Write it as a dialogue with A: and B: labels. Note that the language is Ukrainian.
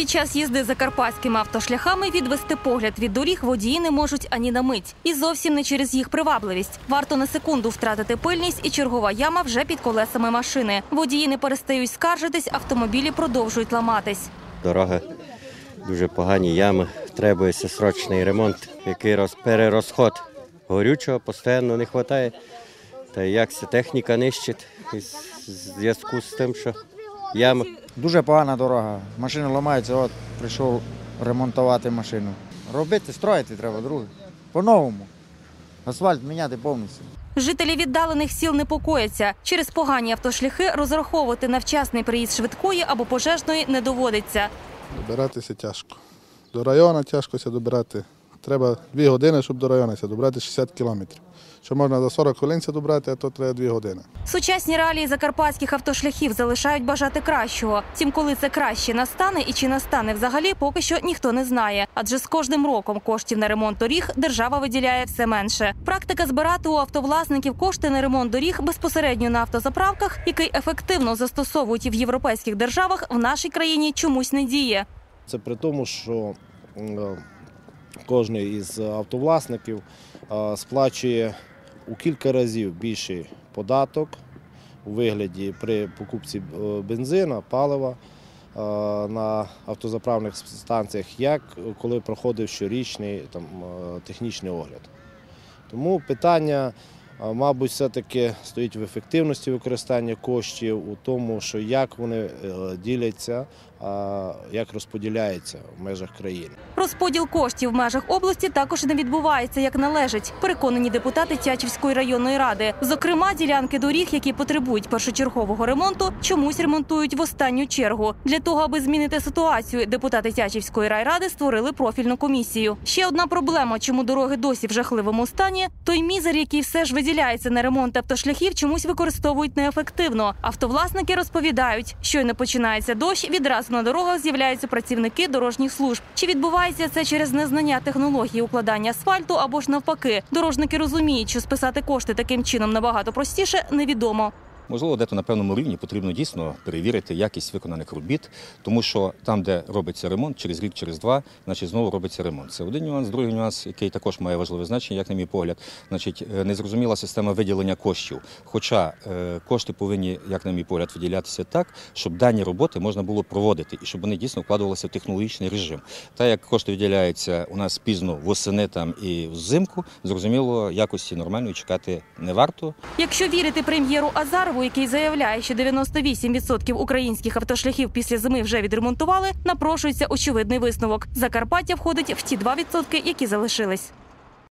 A: Під час їзди закарпатськими автошляхами відвести погляд від доріг водії не можуть ані на мить. І зовсім не через їх привабливість. Варто на секунду втратити пильність, і чергова яма вже під колесами машини. Водії не перестають скаржитись, автомобілі продовжують ламатись.
B: Дорога дуже погані ями. Требується срочний ремонт, який роз, перерозход горючого постійно не вистачає. Та як техніка нищить зв'язку з тим, що ями.
C: Дуже погана дорога. Машина ламається, от прийшов ремонтувати машину. Робити, строїти треба, друге. По-новому. Асфальт міняти повністю.
A: Жителі віддалених сіл непокояться. Через погані автошляхи розраховувати на вчасний приїзд швидкої або пожежної не доводиться.
D: Добиратися тяжко. До району тяжкося добирати. Треба 2 години, щоб до району добрати 60 кілометрів. Що можна за 40 хвилин ся добрати, а то треба 2 години.
A: Сучасні реалії закарпатських автошляхів залишають бажати кращого. Тім, коли це краще настане і чи настане взагалі, поки що ніхто не знає. Адже з кожним роком коштів на ремонт доріг держава виділяє все менше. Практика збирати у автовласників кошти на ремонт доріг безпосередньо на автозаправках, який ефективно застосовують і в європейських державах, в нашій країні чомусь не діє.
E: Це при тому, що кожен із автовласників е, сплачує у кілька разів більший податок у вигляді при покупці е, бензина, палива е, на автозаправних станціях, як коли проходив щорічний там, технічний огляд. Тому питання, мабуть, все-таки стоїть в ефективності використання коштів, у тому, що як вони е, діляться, як розподіляються в межах країни.
A: Розподіл коштів в межах області також не відбувається як належить. Переконані депутати Тячівської районної ради. Зокрема, ділянки доріг, які потребують першочергового ремонту, чомусь ремонтують в останню чергу. Для того, аби змінити ситуацію, депутати Тячівської райради створили профільну комісію. Ще одна проблема, чому дороги досі в жахливому стані, той мізер, який все ж виділяється на ремонт автошляхів, чомусь використовують неефективно. Автовласники розповідають, щойно починається дощ, відразу на дорогах з'являються працівники дорожніх служб. Чи відбувається це через незнання технології укладання асфальту або ж навпаки? Дорожники розуміють, що списати кошти таким чином набагато простіше, невідомо.
F: Можливо, дето на певному рівні потрібно дійсно перевірити якість виконаних робіт, тому що там, де робиться ремонт, через рік, через два, значить знову робиться ремонт. Це один нюанс. Другий нюанс, який також має важливе значення, як на мій погляд, значить е, незрозуміла система виділення коштів. Хоча е, кошти повинні, як на мій погляд, виділятися так, щоб дані роботи можна було проводити і щоб вони дійсно вкладувалися в технологічний режим. Та як кошти виділяються у нас пізно восени там і взимку, зрозуміло, якості нормальної чекати не варто.
A: Якщо вірити прем'єру Азарову, який заявляє, що 98% українських автошляхів після зими вже відремонтували, напрошується очевидний висновок. Закарпаття входить в ті 2%, які залишились.